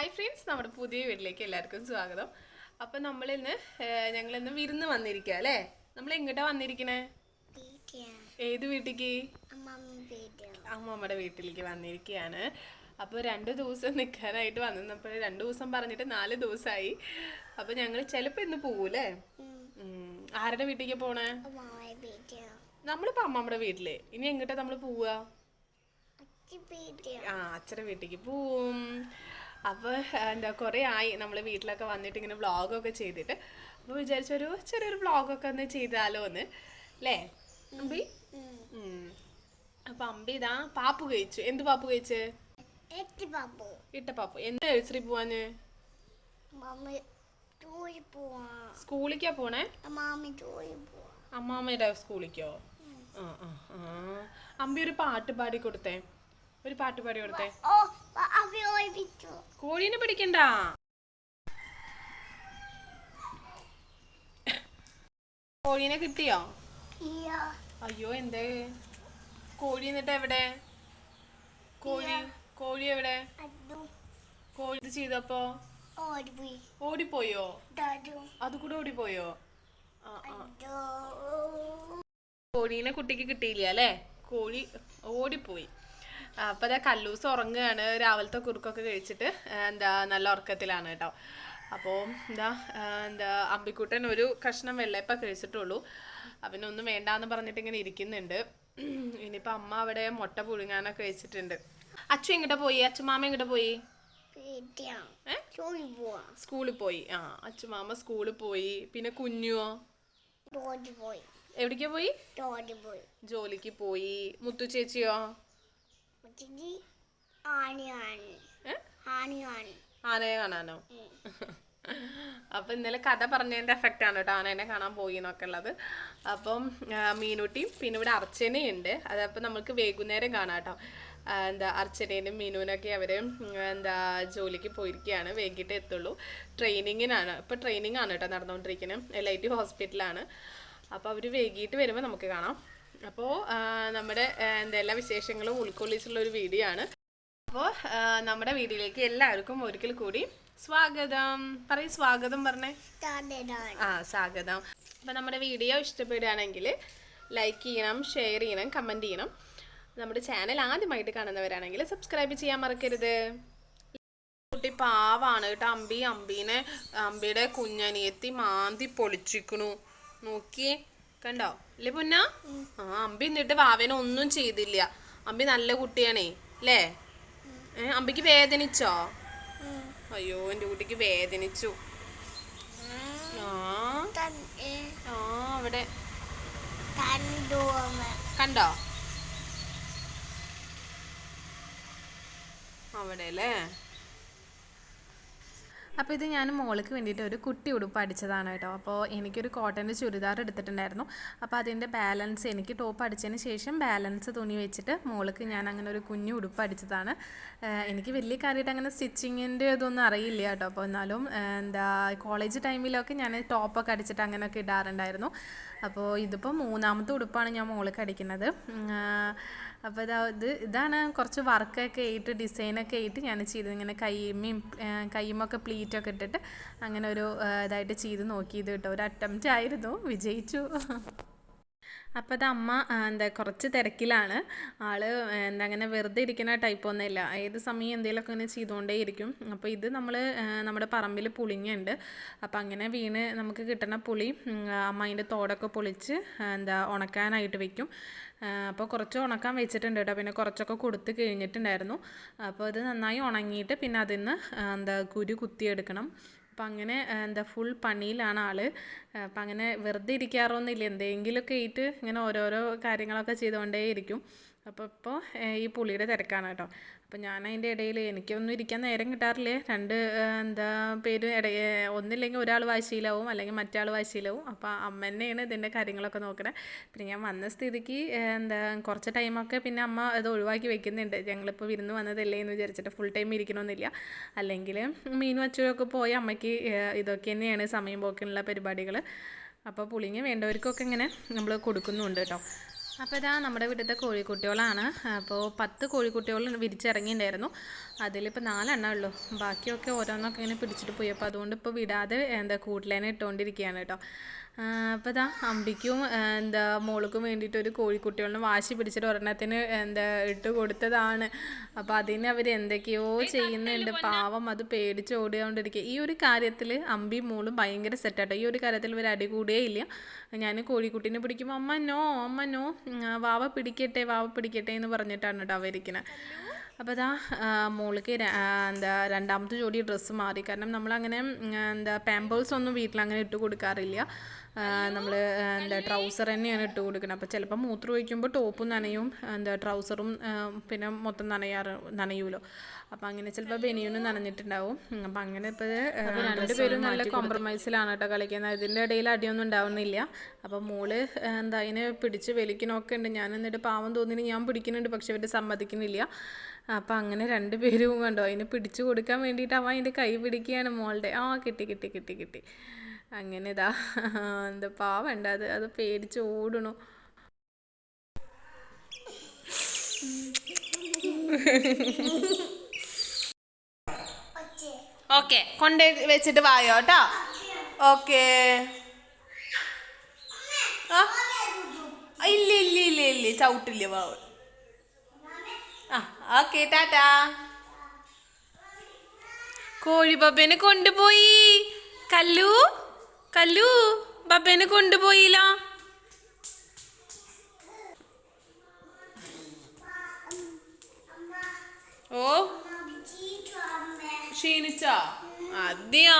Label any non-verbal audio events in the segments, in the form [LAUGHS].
Hi friends നമ്മുടെ പുതിയ വീട്ടിലേക്ക് എല്ലാവർക്കും സ്വാഗതം. അപ്പം നമ്മളിന്ന് ഞങ്ങൾ ഇന്ന് വിരുന്ന് വന്നിരിക്കുക അല്ലേ? നമ്മൾ എങ്ങോട്ടാ വന്നിരിക്കണേ? ഏത് വീട്ടിലേക്ക് അമ്മമ്മയുടെ വീട്ടിലേക്ക് വന്നിരിക്കുകയാണ് അപ്പോൾ രണ്ട് ദിവസം നിൽക്കാനായിട്ട് വന്നപ്പോൾ രണ്ട് ദിവസം പറഞ്ഞിട്ട് നാല് ദിവസമായി അപ്പോൾ ഞങ്ങൾ ചിലപ്പോൾ ഇന്ന് പോകൂലേ. ആരുടെ വീട്ടിലേക്ക് പോണേ? നമ്മളിപ്പോൾ അമ്മമ്മയുടെ വീട്ടിൽ. ഇനി എങ്ങോട്ടാ നമ്മൾ പോവുക ആ അച്ഛന്റെ വീട്ടിലേക്ക് പോവും. അപ്പോൾ എന്താ കുറേ ആയി നമ്മൾ വീട്ടിലൊക്കെ വന്നിട്ട് ഇങ്ങനെ വ്ളോഗൊക്കെ ചെയ്തിട്ട്. അപ്പോൾ വിചാരിച്ചൊരു ചെറിയൊരു വ്ളോഗൊക്കെ ഒന്ന് ചെയ്താലോ എന്ന് അല്ലേ അമ്പി? ഉം. അപ്പൊ അമ്പി ഇതാ പാപ്പു കഴിച്ചു. എന്ത് പാപ്പു കഴിച്ച്? ഇട്ടപ്പാപ്പു എന്ത് നഴ്സറി പോവാന്? സ്കൂളിക്കാ പോണേ? അമ്മാമ്മയുടെ സ്കൂളിക്കോ? ആ ആ ആ. അമ്പി ഒരു പാട്ട് പാടി കൊടുത്തേ. ഒരു പാട്ട് പാടി കൊടുത്തേ. കോഴീനെ പിടിക്കണ്ട. കോഴീനെ കിട്ടിയോ? അയ്യോ എന്തേ? കോഴി എന്നിട്ട് എവിടെ? കോഴി കോഴി എവിടെ? കോഴി ചെയ്തപ്പോ ഓടിപ്പോയോ. അത് കൂടെ ഓടിപ്പോയോ? കോഴീനെ കുട്ടിക്ക് കിട്ടിയില്ല അല്ലേ? കോഴി ഓടിപ്പോയി. ആ, അപ്പൊ അതാ കല്ലൂസ് ഉറങ്ങുകയാണ്. രാവിലത്തെ കുറുക്കൊക്കെ കഴിച്ചിട്ട് എന്താ നല്ല ഉറക്കത്തിലാണ് കേട്ടോ. അപ്പോൾ എന്താ എന്താ അമ്പിക്കുട്ടൻ ഒരു കഷ്ണം വെള്ളയപ്പ കഴിച്ചിട്ടുള്ളൂ. അവനൊന്നും വേണ്ടാന്ന് പറഞ്ഞിട്ട് ഇങ്ങനെ ഇരിക്കുന്നുണ്ട്. ഇനിയിപ്പോൾ അമ്മ അവിടെ മുട്ട പുഴുങ്ങാനൊക്കെ കഴിച്ചിട്ടുണ്ട്. അച്ഛൻ എങ്ങോട്ട് പോയി? അച്ഛമാമ എങ്ങോട്ട് പോയി? സ്കൂളിൽ പോയി. ആ അച്ഛമാമ സ്കൂളിൽ പോയി. പിന്നെ കുഞ്ഞുവോ? എവിടേക്കാ പോയി. ജോലിക്ക് പോയി. മുത്തു ചേച്ചിയോ? ആനയെ കാണാനോ? അപ്പൊ ഇന്നലെ കഥ പറഞ്ഞതിന്റെ എഫക്റ്റ് ആണ് കേട്ടോ ആനേനെ കാണാൻ പോയി എന്നൊക്കെ ഉള്ളത്. അപ്പം മീനൂട്ടിയും പിന്നെ ഇവിടെ അർച്ചനയുണ്ട് അതപ്പോൾ നമുക്ക് വൈകുന്നേരം കാണാം കേട്ടോ. എന്താ അർച്ചനേനും മീനുവിനൊക്കെ അവർ എന്താ ജോലിക്ക് പോയിരിക്കുകയാണ് വൈകിട്ട് എത്തുള്ളൂ. ട്രെയിനിങ്ങിനാണ്. ഇപ്പോൾ ട്രെയിനിങ് ആണ് കേട്ടോ നടന്നുകൊണ്ടിരിക്കുന്നത് എൽ ഐ ടി ഹോസ്പിറ്റലാണ് അപ്പോൾ അവർ വൈകിട്ട് വരുമ്പോൾ നമുക്ക് കാണാം. അപ്പോൾ നമ്മുടെ എന്തെല്ലാ എന്താ എല്ലാ വിശേഷങ്ങളും ഉൾക്കൊള്ളിച്ചുള്ള ഒരു വീഡിയോ ആണ് അപ്പോൾ നമ്മുടെ വീഡിയോയിലേക്ക് എല്ലാവർക്കും ഒരിക്കൽ കൂടി സ്വാഗതം. പറയും സ്വാഗതം പറഞ്ഞേ. ആ സ്വാഗതം. അപ്പോൾ നമ്മുടെ വീഡിയോ ഇഷ്ടപ്പെടുകയാണെങ്കിൽ ലൈക്ക് ചെയ്യണം ഷെയർ ചെയ്യണം കമന്റ് ചെയ്യണം. നമ്മുടെ ചാനൽ ആദ്യമായിട്ട് കാണുന്നവരാണെങ്കിൽ സബ്സ്ക്രൈബ് ചെയ്യാൻ മറക്കരുത്. കുട്ടി പാവാണ് കേട്ടോ. അമ്പി അമ്പീനെ അമ്പിയുടെ കുഞ്ഞനിയത്തി മാന്തി പൊളിച്ചിക്കണു. നോക്കി കണ്ടോ? അല്ലേ പൊന്ന? ആ അമ്പി എന്നിട്ട് വാവേനെ ഒന്നും ചെയ്തില്ല. അമ്പി നല്ല കുട്ടിയാണേ അല്ലേ? ഏ അമ്പിക്ക് വേദനിച്ചോ? അയ്യോ എന്റെ കുട്ടിക്ക് വേദനിച്ചു. ആ. ആ അവിടെ. കണ്ടോ? അവിടെ അല്ലേ? അപ്പോൾ ഇത് ഞാൻ മോൾക്ക് വേണ്ടിയിട്ട് ഒരു കുട്ടി ഉടുപ്പ് അടിച്ചതാണ് കേട്ടോ. അപ്പോൾ എനിക്കൊരു കോട്ടന്റെ ചുരിദാർ എടുത്തിട്ടുണ്ടായിരുന്നു. അപ്പോൾ അതിന്റെ ബാലൻസ് എനിക്ക് ടോപ്പ് അടിച്ചതിന് ശേഷം ബാലൻസ് തുണി വെച്ചിട്ട് മോൾക്ക് ഞാൻ അങ്ങനെ ഒരു കുഞ്ഞു ഉടുപ്പ് അടിച്ചതാണ്. എനിക്ക് വലിയ കാര്യമായിട്ട് അങ്ങനെ സ്റ്റിച്ചിങ്ങിന്റെ ഇതൊന്നും അറിയില്ല കേട്ടോ. അപ്പോൾ എന്നാലും എന്താ കോളേജ് ടൈമിലൊക്കെ ഞാൻ ടോപ്പൊക്കെ അടിച്ചിട്ട് അങ്ങനെയൊക്കെ ഇടാറുണ്ടായിരുന്നു. അപ്പോൾ ഇതിപ്പോൾ മൂന്നാമത്തെ ഉടുപ്പാണ് ഞാൻ മോൾക്ക് കടിക്കുന്നത് അപ്പോൾ ഇതാ ഇത് ഇതാണ് കുറച്ച് വർക്കൊക്കെ ആയിട്ട് ഡിസൈനൊക്കെ ആയിട്ട് ഞാൻ ചെയ്തത്. ഇങ്ങനെ കൈമയും കൈമൊക്കെ പ്ലീറ്റൊക്കെ ഇട്ടിട്ട് അങ്ങനെ ഒരു ഇതായിട്ട് ചെയ്ത് നോക്കിയത് കേട്ടോ. ഒരു അറ്റംപ്റ്റ് ആയിരുന്നു. വിജയിച്ചു. അപ്പോൾ അത് അമ്മ എന്താ കുറച്ച് തിരക്കിലാണ്. ആൾ എന്താ അങ്ങനെ വെറുതെ ഇരിക്കുന്ന ടൈപ്പ് ഒന്നുമില്ല ഏത് സമയം എന്തെങ്കിലുമൊക്കെ ഇങ്ങനെ ചെയ്തുകൊണ്ടേ ഇരിക്കും അപ്പോൾ ഇത് നമ്മൾ നമ്മുടെ പറമ്പിൽ പുളിങ്ങുണ്ട് അപ്പോൾ അങ്ങനെ വീണ് നമുക്ക് കിട്ടുന്ന പുളി അമ്മ അതിന്റെ തോടൊക്കെ പൊളിച്ച് എന്താ ഉണക്കാനായിട്ട് വെക്കും. അപ്പോൾ കുറച്ച് ഉണക്കാൻ വെച്ചിട്ടുണ്ട് കേട്ടോ. പിന്നെ കുറച്ചൊക്കെ കൊടുത്ത് കഴിഞ്ഞിട്ടുണ്ടായിരുന്നു. അപ്പോൾ അത് നന്നായി ഉണങ്ങിയിട്ട് പിന്നെ അതിൽ നിന്ന് എന്താ കുരു കുത്തിയെടുക്കണം. അപ്പം അങ്ങനെ എന്താ ഫുൾ പണിയിലാണ് ആൾ അപ്പം അങ്ങനെ വെറുതെ ഇരിക്കാറൊന്നുമില്ല. എന്തെങ്കിലുമൊക്കെ ആയിട്ട് ഇങ്ങനെ ഓരോരോ കാര്യങ്ങളൊക്കെ ചെയ്തുകൊണ്ടേ ഇരിക്കും അപ്പോൾ ഇപ്പോൾ ഈ പുളിയുടെ തിരക്കാണ് കേട്ടോ. അപ്പോൾ ഞാൻ അതിന്റെ ഇടയിൽ എനിക്കൊന്നും ഇരിക്കാൻ നേരം കിട്ടാറില്ലേ? രണ്ട് എന്താ പേര് ഇട ഒന്നില്ലെങ്കിൽ ഒരാൾ വാശിയിലാവും അല്ലെങ്കിൽ മറ്റാൾ വാശിയിലാവും. അപ്പോൾ അമ്മ തന്നെയാണ് ഇതിന്റെ കാര്യങ്ങളൊക്കെ നോക്കണേ. പിന്നെ ഞാൻ വന്ന സ്ഥിതിക്ക് എന്താ കുറച്ച് ടൈമൊക്കെ പിന്നെ അമ്മ അത് ഒഴിവാക്കി വെക്കുന്നുണ്ട്. ഞങ്ങളിപ്പോൾ വിരുന്ന് വന്നതല്ലേ എന്ന് വിചാരിച്ചിട്ട് ഫുൾ ടൈം ഇരിക്കണമെന്നില്ല അല്ലെങ്കിൽ മീൻ അച്ചുവൊക്കെ പോയി അമ്മയ്ക്ക് ഇതൊക്കെ തന്നെയാണ് സമയം പോക്കിനുള്ള പരിപാടികൾ അപ്പോൾ പുളിങ്ങ വേണ്ടവർക്കൊക്കെ ഇങ്ങനെ നമ്മൾ കൊടുക്കുന്നുണ്ട് കേട്ടോ. അപ്പോൾ ഇതാ നമ്മുടെ വീട്ടിലത്തെ കോഴിക്കുട്ടികളാണ്. അപ്പോൾ പത്ത് കോഴിക്കുട്ടികൾ വിരിച്ചിറങ്ങിയിട്ടുണ്ടായിരുന്നു. അതിലിപ്പോൾ നാലെണ്ണേ ഉള്ളൂ. ബാക്കിയൊക്കെ ഓരോന്നൊക്കെ ഇങ്ങനെ പിടിച്ചിട്ട് പോയി. അപ്പോൾ അതുകൊണ്ട് ഇപ്പോൾ വിടാതെ എന്താ കൂട്ടിലേനെ ഇട്ടുകൊണ്ടിരിക്കുകയാണ് കേട്ടോ. അപ്പോൾ ഇതാ അമ്പിക്കും എന്താ മോൾക്കും വേണ്ടിയിട്ട് ഒരു കോഴിക്കുട്ടികളിന് വാശി പിടിച്ചിട്ട് ഒരെണ്ണത്തിന് എന്താ ഇട്ട് കൊടുത്തതാണ്. അപ്പോൾ അതിന് അവർ എന്തൊക്കെയോ ചെയ്യുന്നുണ്ട്. പാവം അത് പേടിച്ച് ഓടിക്കൊണ്ടിരിക്കുക ഈ ഒരു കാര്യത്തിൽ അമ്പി മോളും ഭയങ്കര സെറ്റാട്ടോ ഈ ഒരു കാര്യത്തിൽ ഇവർ അടി ഇല്ല. ഞാൻ കോഴിക്കുട്ടീനെ പിടിക്കുമ്പോൾ അമ്മ നോ അമ്മ നോ വാവ പിടിക്കട്ടെ വാവ പിടിക്കട്ടെ എന്ന് പറഞ്ഞിട്ടാണ് കേട്ടോ അവരിക്കുന്നത് അപ്പോൾ ഇതാ മോളിക്ക് എന്താ രണ്ടാമത്തെ ജോഡി ഡ്രസ്സ് മാറി. കാരണം നമ്മളങ്ങനെ എന്താ പാമ്പേഴ്സ് ഒന്നും വീട്ടിൽ അങ്ങനെ ഇട്ട് കൊടുക്കാറില്ല. നമ്മൾ എന്താ ട്രൗസർ തന്നെയാണ് ഇട്ട് കൊടുക്കുന്നത് അപ്പോൾ ചിലപ്പോൾ മൂത്രം ഒഴിക്കുമ്പോൾ ടോപ്പും നനയും എന്താ ട്രൗസറും പിന്നെ മൊത്തം നനയാറ് നനയൂലോ. അപ്പം അങ്ങനെ ചിലപ്പോൾ ബനിയനും നനഞ്ഞിട്ടുണ്ടാവും. അപ്പം അങ്ങനെ ഇപ്പോൾ രണ്ടുപേരും നല്ല കോംപ്രമൈസിലാണ് കേട്ടോ കളിക്കുന്നത്. ഇതിന്റെ ഇടയിൽ അടിയൊന്നും ഉണ്ടാവുന്നില്ല. അപ്പം മോൾ എന്താ അതിനെ പിടിച്ച് വലിക്കണമൊക്കെ ഉണ്ട്. ഞാൻ എന്നിട്ട് പാവം തോന്നിന് ഞാൻ പിടിക്കുന്നുണ്ട് പക്ഷെ ഇവർ സമ്മതിക്കുന്നില്ല. അപ്പം അങ്ങനെ രണ്ട് പേരും കണ്ടോ അതിനെ പിടിച്ചു കൊടുക്കാൻ വേണ്ടിയിട്ട് അവൻ അതിന്റെ കൈ പിടിക്കുകയാണ് മോളുടെ. ആ കിട്ടി കിട്ടി കിട്ടി കിട്ടി. അങ്ങനെ ഇതാ എന്താ പാവണ്ട അത് അത് പേടിച്ച് ഓടണു. ഓക്കെ കൊണ്ട് വെച്ചിട്ട് വായോ കേട്ടോ ഓക്കെ. ഇല്ല ഇല്ല ഇല്ല ഇല്ല ചവിട്ടില്ല വാവ് ആ ഓക്കെ ടാറ്റാ. കോഴിബബേനെ കൊണ്ടുപോയി. കല്ലു. കല്ലു ബബേനെ കൊണ്ടുപോയില്ല. ഓ ക്ഷീണിച്ച? അതെയാ.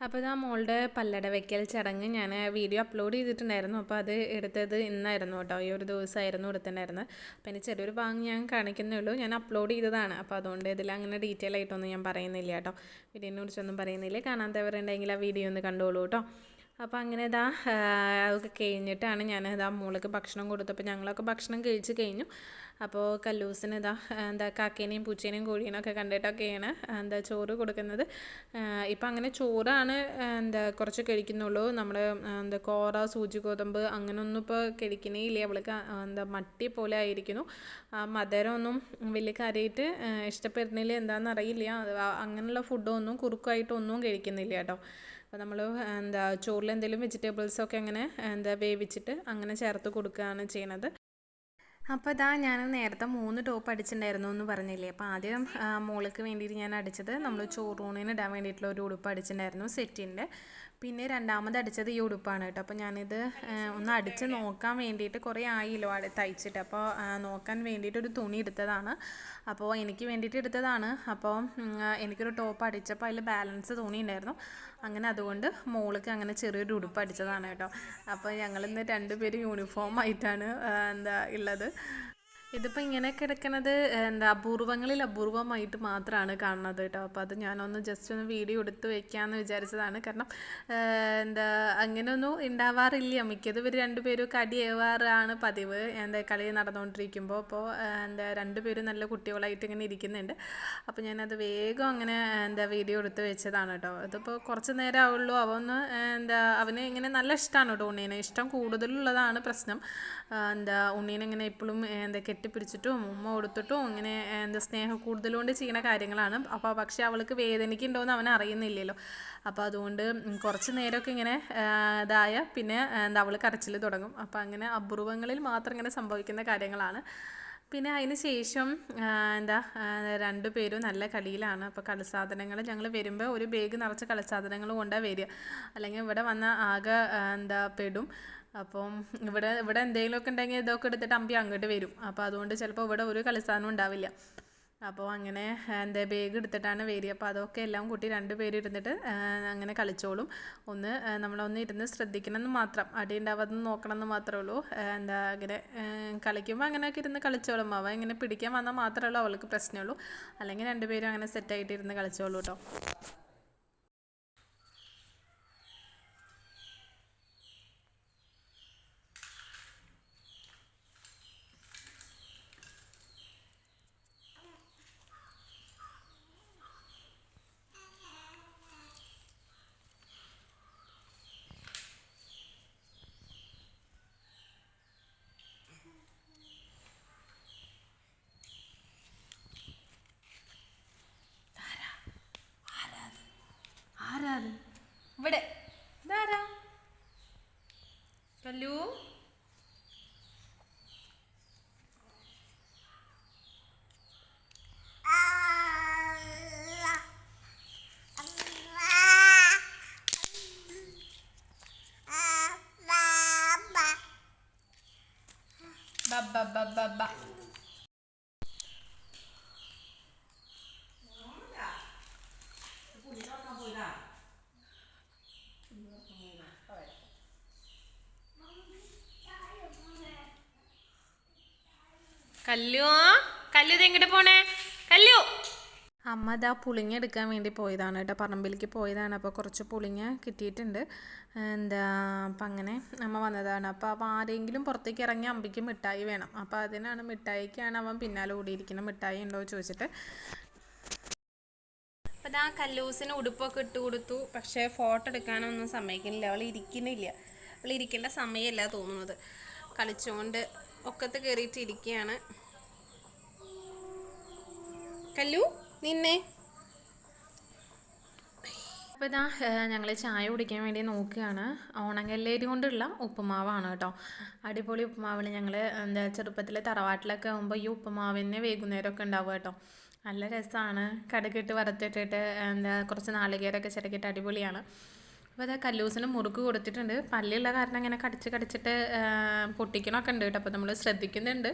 അപ്പോൾ ഇതാ മോളുടെ പല്ലട വെക്കൽ ചടങ്ങ് ഞാൻ വീഡിയോ അപ്ലോഡ് ചെയ്തിട്ടുണ്ടായിരുന്നു. അപ്പോൾ അത് എടുത്തത് ഇന്നായിരുന്നു കേട്ടോ. ഈ ഒരു ദിവസമായിരുന്നു എടുത്തിട്ടുണ്ടായിരുന്നത്. അപ്പോൾ ഇനി ചെറിയൊരു ഭാഗം ഞാൻ കാണിക്കുന്നേ ഉള്ളൂ. ഞാൻ അപ്ലോഡ് ചെയ്തതാണ്. അപ്പോൾ അതുകൊണ്ട് ഇതിൽ അങ്ങനെ ഡീറ്റെയിൽ ആയിട്ടൊന്നും ഞാൻ പറയുന്നില്ല കേട്ടോ. വീഡിയോനെ കുറിച്ചൊന്നും പറയുന്നില്ല. കാണാത്തവരുണ്ടെങ്കിൽ ആ വീഡിയോ ഒന്ന് കണ്ടോളൂ കേട്ടോ. അപ്പോൾ അങ്ങനെ ഇതാ അതൊക്കെ കഴിഞ്ഞിട്ടാണ് ഞാൻ ഇതാ മോളൊക്കെ ഭക്ഷണം കൊടുത്തപ്പോൾ ഞങ്ങളൊക്കെ ഭക്ഷണം കഴിച്ച് കഴിഞ്ഞു. അപ്പോൾ കല്ലൂസിന് ഇതാ എന്താ കാക്കേനെയും പൂച്ചേനെയും കോഴീനെയും കണ്ടിട്ടൊക്കെയാണ് എന്താ ചോറ് കൊടുക്കുന്നത്. ഇപ്പം അങ്ങനെ ചോറാണ് എന്താ കുറച്ച് കഴിക്കുന്നുള്ളൂ. നമ്മൾ എന്താ കോറ സൂചി ഗോതമ്പ് അങ്ങനെയൊന്നും ഇപ്പോൾ കഴിക്കണേ ഇല്ല അവൾക്ക് എന്താ മട്ടി പോലെ ആയിരിക്കുന്നു. മധുരമൊന്നും വലിയ കാര്യമായിട്ട് ഇഷ്ടപ്പെടുന്നില്ല എന്താണെന്ന് അറിയില്ല അങ്ങനെയുള്ള ഫുഡൊന്നും കുറുക്കായിട്ടൊന്നും കഴിക്കുന്നില്ല കേട്ടോ. അപ്പോൾ നമ്മൾ എന്താ ചോറിൽ എന്തെങ്കിലും വെജിറ്റബിൾസൊക്കെ അങ്ങനെ എന്താ വേവിച്ചിട്ട് അങ്ങനെ ചേർത്ത് കൊടുക്കുകയാണ് ചെയ്യണത്. അപ്പോൾ ഇതാ ഞാൻ നേരത്തെ മൂന്ന് ടോപ്പ് അടിച്ചിട്ടുണ്ടായിരുന്നു എന്ന് പറഞ്ഞില്ലേ? അപ്പോൾ ആദ്യം മോൾക്ക് വേണ്ടിയിട്ട് ഞാൻ അടിച്ചത് നമ്മൾ ചോറൂണിന് ഇടാൻ വേണ്ടിയിട്ടുള്ള ഒരു ഉടുപ്പ് അടിച്ചിട്ടുണ്ടായിരുന്നു സെറ്റിന്റെ പിന്നെ രണ്ടാമത് അടിച്ചത് ഈ ഉടുപ്പാണ് കേട്ടോ. അപ്പോൾ ഞാനിത് ഒന്ന് അടിച്ച് നോക്കാൻ വേണ്ടിയിട്ട് കുറേ ആയില്ലോ അടി തയ്ച്ചിട്ട്. അപ്പോൾ നോക്കാൻ വേണ്ടിയിട്ട് ഒരു തുണി എടുത്തതാണ്. അപ്പോൾ എനിക്ക് വേണ്ടിയിട്ട് എടുത്തതാണ്. അപ്പോൾ എനിക്കൊരു ടോപ്പ് അടിച്ചപ്പോൾ അതിൽ ബാലൻസ് തുണി ഉണ്ടായിരുന്നു അങ്ങനെ അതുകൊണ്ട് മോൾക്ക് അങ്ങനെ ചെറിയൊരു ഉടുപ്പ് അടിച്ചതാണ് കേട്ടോ. അപ്പോൾ ഞങ്ങളിന്ന് രണ്ടുപേരും യൂണിഫോം ആയിട്ടാണ് എന്താ ഉള്ളത്. ഇതിപ്പോൾ ഇങ്ങനെ കിടക്കുന്നത് എന്താ അപൂർവങ്ങളിൽ അപൂർവമായിട്ട് മാത്രമാണ് കാണുന്നത് കേട്ടോ. അപ്പോൾ അത് ഞാനൊന്ന് ജസ്റ്റ് ഒന്ന് വീഡിയോ എടുത്ത് വെക്കാമെന്ന് വിചാരിച്ചതാണ്. കാരണം എന്താ അങ്ങനെയൊന്നും ഉണ്ടാവാറില്ല മിക്കതും ഇവർ രണ്ടുപേരും കടിയേവാറാണ് പതിവ്. എന്താ കളി നടന്നുകൊണ്ടിരിക്കുമ്പോൾ അപ്പോൾ എന്താ രണ്ടുപേരും നല്ല കുട്ടികളായിട്ട് ഇങ്ങനെ ഇരിക്കുന്നുണ്ട്. അപ്പോൾ ഞാനത് വേഗം അങ്ങനെ എന്താ വീഡിയോ എടുത്ത് വെച്ചതാണ് കേട്ടോ. അതിപ്പോൾ കുറച്ച് നേരം ആവുള്ളൂ അവന്ന് എന്താ അവന് ഇങ്ങനെ നല്ല ഇഷ്ടമാണ് കേട്ടോ ഉണ്ണീനെ. ഇഷ്ടം കൂടുതലുള്ളതാണ് പ്രശ്നം. എന്താ ഉണ്ണീനെ ഇങ്ങനെ എപ്പോഴും എന്താ കെട്ടിപ്പിടിച്ചിട്ടും ഉമ്മ കൊടുത്തിട്ടും ഇങ്ങനെ എന്താ സ്നേഹം കൂടുതലുകൊണ്ട് ചെയ്യുന്ന കാര്യങ്ങളാണ്. അപ്പോൾ പക്ഷേ അവൾക്ക് വേദനിക്കുന്നുണ്ടോയെന്ന് അവൻ അറിയുന്നില്ലല്ലോ. അപ്പോൾ അതുകൊണ്ട് കുറച്ച് നേരമൊക്കെ ഇങ്ങനെ ഇതായ പിന്നെ എന്താ അവൾ കരച്ചിൽ തുടങ്ങും. അപ്പോൾ അങ്ങനെ അപൂർവങ്ങളിൽ മാത്രം ഇങ്ങനെ സംഭവിക്കുന്ന കാര്യങ്ങളാണ്. പിന്നെ അതിന് ശേഷം എന്താ രണ്ടു പേരും നല്ല കളിയിലാണ്. അപ്പോൾ കളിസാധനങ്ങൾ ഞങ്ങൾ വരുമ്പോൾ ഒരു ബാഗ് നിറച്ച കളിസാധനങ്ങൾ കൊണ്ടാണ് വരിക. അല്ലെങ്കിൽ ഇവിടെ വന്ന ആകെ എന്താ പെടും. അപ്പം ഇവിടെ ഇവിടെ എന്തെങ്കിലുമൊക്കെ ഉണ്ടെങ്കിൽ ഇതൊക്കെ എടുത്തിട്ട് അമ്പി അങ്ങോട്ട് വരും. അപ്പോൾ അതുകൊണ്ട് ചിലപ്പോൾ ഇവിടെ ഒരു കളിസ്ഥാനം ഉണ്ടാവില്ല. അപ്പോൾ അങ്ങനെ എന്താ ബാഗ് എടുത്തിട്ടാണ് വരിക. അപ്പോൾ അതൊക്കെ എല്ലാം കൂട്ടി രണ്ട് പേര് ഇരുന്നിട്ട് അങ്ങനെ കളിച്ചോളും. ഒന്ന് നമ്മളൊന്ന് ഇരുന്ന് ശ്രദ്ധിക്കണം എന്ന് മാത്രം. അടി ഉണ്ടാവാതെ നോക്കണം എന്ന് മാത്രമേ ഉള്ളൂ. എന്താ അങ്ങനെ കളിക്കുമ്പോൾ അങ്ങനെയൊക്കെ ഇരുന്ന് കളിച്ചോളും. അവ ഇങ്ങനെ പിടിക്കാൻ വന്നാൽ മാത്രമേ ഉള്ളൂ. അവൾക്ക് പ്രശ്നമുള്ളൂ അല്ലെങ്കിൽ രണ്ടുപേരും അങ്ങനെ സെറ്റായിട്ട് ഇരുന്ന് കളിച്ചോളൂ കേട്ടോ. അത് ഇവിടെ. ഇതാരാ? കല്ലു? കല്ലു കല്ലു ഇത് എങ്ങോട്ട് പോണേ? കല്ലു. അമ്മ ഇതാ പുളിങ്ങ എടുക്കാൻ വേണ്ടി പോയതാണ് കേട്ടോ പറമ്പിലേക്ക് പോയതാണ്. അപ്പോൾ കുറച്ച് പുളിങ്ങ കിട്ടിയിട്ടുണ്ട്. എന്താ അപ്പം അങ്ങനെ അമ്മ വന്നതാണ്. അപ്പോൾ അപ്പോൾ ആരെങ്കിലും പുറത്തേക്ക് ഇറങ്ങി അമ്പിക്ക് മിഠായി വേണം. അപ്പോൾ അതിനാണ് മിഠായിക്കാണ് അവൻ പിന്നാലെ ഓടിയിരിക്കുന്ന മിഠായി ഉണ്ടോ എന്ന് ചോദിച്ചിട്ട്. അപ്പോൾ ഇതാ കല്ലൂസിന് ഉടുപ്പൊക്കെ ഇട്ട് കൊടുത്തു. പക്ഷേ ഫോട്ടോ എടുക്കാനൊന്നും സമ്മതിക്കുന്നില്ല അവൾ ഇരിക്കുന്നില്ല. അവൾ ഇരിക്കേണ്ട സമയമല്ല തോന്നുന്നത്. കളിച്ചുകൊണ്ട് ഒക്കത്ത് കയറിയിട്ട് ഇരിക്കുകയാണ്. കല്ലു നിന്നെ. അപ്പോൾ ഇതാ ഞങ്ങൾ ചായ കുടിക്കാൻ വേണ്ടി നോക്കുകയാണ്. ഓണങ്കല്ലേരി കൊണ്ടുള്ള ഉപ്പുമാവാണ് കേട്ടോ. അടിപൊളി ഉപ്പുമാവിൽ ഞങ്ങൾ എന്താ ചെറുപ്പത്തിൽ തറവാട്ടിലൊക്കെ ആകുമ്പോൾ ഈ ഉപ്പുമാവിന് വൈകുന്നേരമൊക്കെ ഉണ്ടാവുക കേട്ടോ. നല്ല രസമാണ് കടുകിട്ട് വറുത്തിട്ടിട്ട് എന്താ കുറച്ച് നാളികേരമൊക്കെ ചിരക്കിയിട്ട് അടിപൊളിയാണ്. അപ്പോൾ അതാ കല്ലൂസിന് മുറുക്ക് കൊടുത്തിട്ടുണ്ട്. പല്ലുള്ള കാരണം ഇങ്ങനെ കടിച്ച് കടിച്ചിട്ട് പൊട്ടിക്കണമൊക്കെ ഉണ്ട് കേട്ടോ. അപ്പോൾ നമ്മൾ ശ്രദ്ധിക്കുന്നുണ്ട്.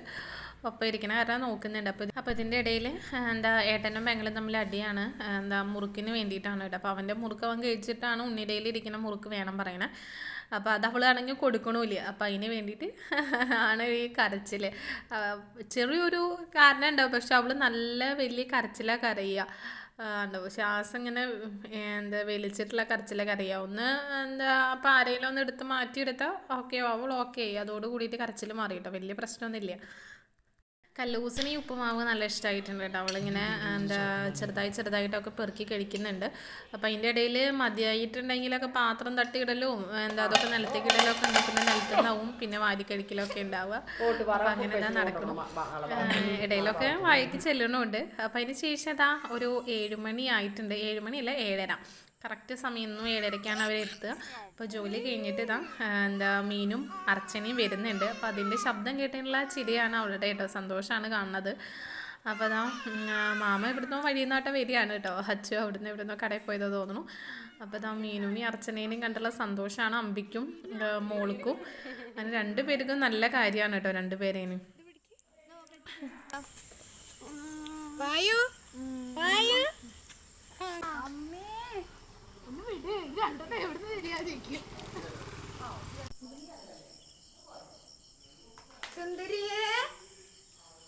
ഒപ്പം ഇരിക്കണ കാരണം നോക്കുന്നുണ്ട്. അപ്പോൾ അപ്പോൾ ഇതിന്റെ ഇടയിൽ എന്താ ഏട്ടനും പെങ്ങളും തമ്മിൽ അടിയാണ്. എന്താ മുറുക്കിന് വേണ്ടിയിട്ടാണ് കേട്ടോ. അപ്പോൾ അവന്റെ മുറുക്ക് അവൻ കഴിച്ചിട്ടാണ് ഉണ്ണിടയിൽ ഇരിക്കുന്ന മുറുക്ക് വേണം പറയണേ. അപ്പോൾ അത് അവളാണെങ്കിൽ കൊടുക്കണമില്ല അപ്പോൾ അതിന് വേണ്ടിയിട്ട് [LAUGHS] ആണ് ഈ കരച്ചിൽ ചെറിയൊരു കാരണം ഉണ്ടാവും. പക്ഷെ അവൾ നല്ല വലിയ കരച്ചിലാണ് കരയുക. ഉണ്ടാവും ശ്വാസം ഇങ്ങനെ എന്താ വലിച്ചിട്ടുള്ള കരച്ചിലൊക്കെ അറിയാം. ഒന്ന് എന്താ അപ്പം ആരെങ്കിലും ഒന്ന് എടുത്ത് മാറ്റിയെടുത്താൽ ഓക്കെ അവൾ ഓക്കെ അതോട് കൂടിയിട്ട് കരച്ചിൽ മാറി കേട്ടോ വലിയ പ്രശ്നമൊന്നുമില്ല. കല്ലൂസിന് ഈ ഉപ്പുമാവ് നല്ല ഇഷ്ടമായിട്ടുണ്ട് കേട്ടോ. അവളിങ്ങനെ എന്താ ചെറുതായി ചെറുതായിട്ടൊക്കെ പെറുക്കി കഴിക്കുന്നുണ്ട്. അപ്പം അതിന്റെ ഇടയിൽ മതിയായിട്ടുണ്ടെങ്കിലൊക്കെ പാത്രം തട്ടിയിടലും എന്താ അതൊക്കെ നിലത്തേക്കിടലും ഒക്കെ ഉണ്ടാക്കുന്ന നിലത്തുനിന്നാവും പിന്നെ വാരി കഴിക്കലൊക്കെ ഉണ്ടാവുക. അപ്പം അങ്ങനെ തന്നെ നടക്കണം ഇടയിലൊക്കെ വായിക്ക് ചെല്ലണമുണ്ട്. അപ്പം അതിന് ശേഷം അതാ ഒരു ഏഴുമണി ആയിട്ടുണ്ട്. ഏഴുമണിയല്ല ഏഴര. കറക്റ്റ് സമയം ഒന്നും ഏഴരയ്ക്കാണ് അവർ എത്തുക. അപ്പോൾ ജോലി കഴിഞ്ഞിട്ട് ഇതാ എന്താ മീനും അർച്ചനയും വരുന്നുണ്ട്. അപ്പോൾ അതിന്റെ ശബ്ദം കേട്ടിട്ടുള്ള ചിരിയാണ് അവളുടെ കേട്ടോ സന്തോഷമാണ് കാണുന്നത്. അപ്പോൾ അതാ മാമ ഇവിടുന്ന് വഴിയിൽ നിന്നാട്ടെ വരികയാണ് കേട്ടോ. അച്ചു അവിടുന്ന് ഇവിടുന്ന് കടയിൽ പോയത് തോന്നുന്നു. അപ്പോൾ ഇതാ മീനുവിനെയും അർച്ചനേനെയും കണ്ടുള്ള സന്തോഷമാണ് അമ്പിക്കും മോൾക്കും. അങ്ങനെ രണ്ട് പേർക്കും നല്ല കാര്യമാണ് കേട്ടോ രണ്ട് പേരേനും. വായു വായു. സുന്ദരിയേ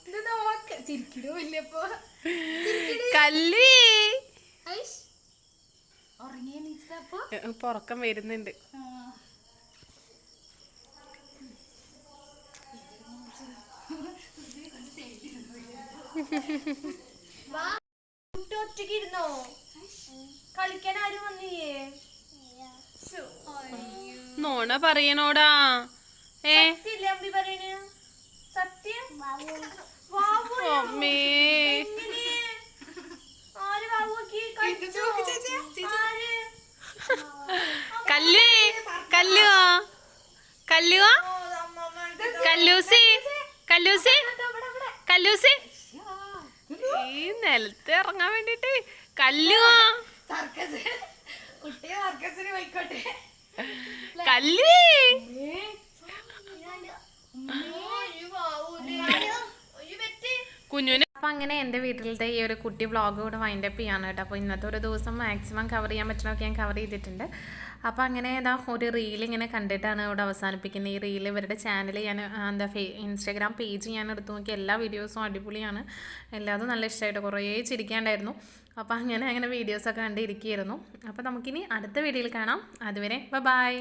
ഇത് നോക്ക്. ചിരിക്കണോ ഇല്ലപ്പോ കല്ലി. ഉറങ്ങിയ നീച്ചപ്പോ ഇപ്പൊ ഉറക്കം വരുന്നുണ്ട്. ഒറ്റയ്ക്ക് ഇരുന്നോ? കളിക്കാൻ ആരും വന്നില്ലേ. നോണ പറയണോടാ. ഏ? അമ്മേ. കല്ലു. കല്ലൂസി കല്ലൂസി. കല്ലൂസി. ഈ നിലത്ത് ഇറങ്ങാൻ വേണ്ടിട്ട് കല്ലുവാ? സർക്കസ്. കുട്ടിയെ സർക്കസിന് പോയിക്കോട്ടെ. കല്ലി! കുഞ്ഞുന് അപ്പം അങ്ങനെ എന്റെ വീട്ടിലത്തെ ഈ ഒരു കുട്ടി വ്ളോഗ് കൂടെ വൈൻഡ് അപ്പ് ചെയ്യാണ് കേട്ടോ. അപ്പോൾ ഇന്നത്തെ ഒരു ദിവസം മാക്സിമം കവർ ചെയ്യാൻ പറ്റണമൊക്കെ ഞാൻ കവർ ചെയ്തിട്ടുണ്ട്. അപ്പോൾ അങ്ങനെ ഇതാ ഒരു റീൽ ഇങ്ങനെ കണ്ടിട്ടാണ് ഇവിടെ അവസാനിപ്പിക്കുന്നത്. ഈ റീൽ ഇവരുടെ ചാനൽ ഞാൻ എന്താ ഫേ ഇൻസ്റ്റാഗ്രാം പേജ് ഞാൻ എടുത്തു നോക്കി. എല്ലാ വീഡിയോസും അടിപൊളിയാണ്. എല്ലാതും നല്ല ഇഷ്ടമായിട്ട് കുറേ ചിരിക്കാണ്ടായിരുന്നു. അപ്പോൾ അങ്ങനെ അങ്ങനെ വീഡിയോസൊക്കെ കണ്ടിരിക്കുകയായിരുന്നു. അപ്പോൾ നമുക്കിനി അടുത്ത വീഡിയോയിൽ കാണാം. അതുവരെ ബൈ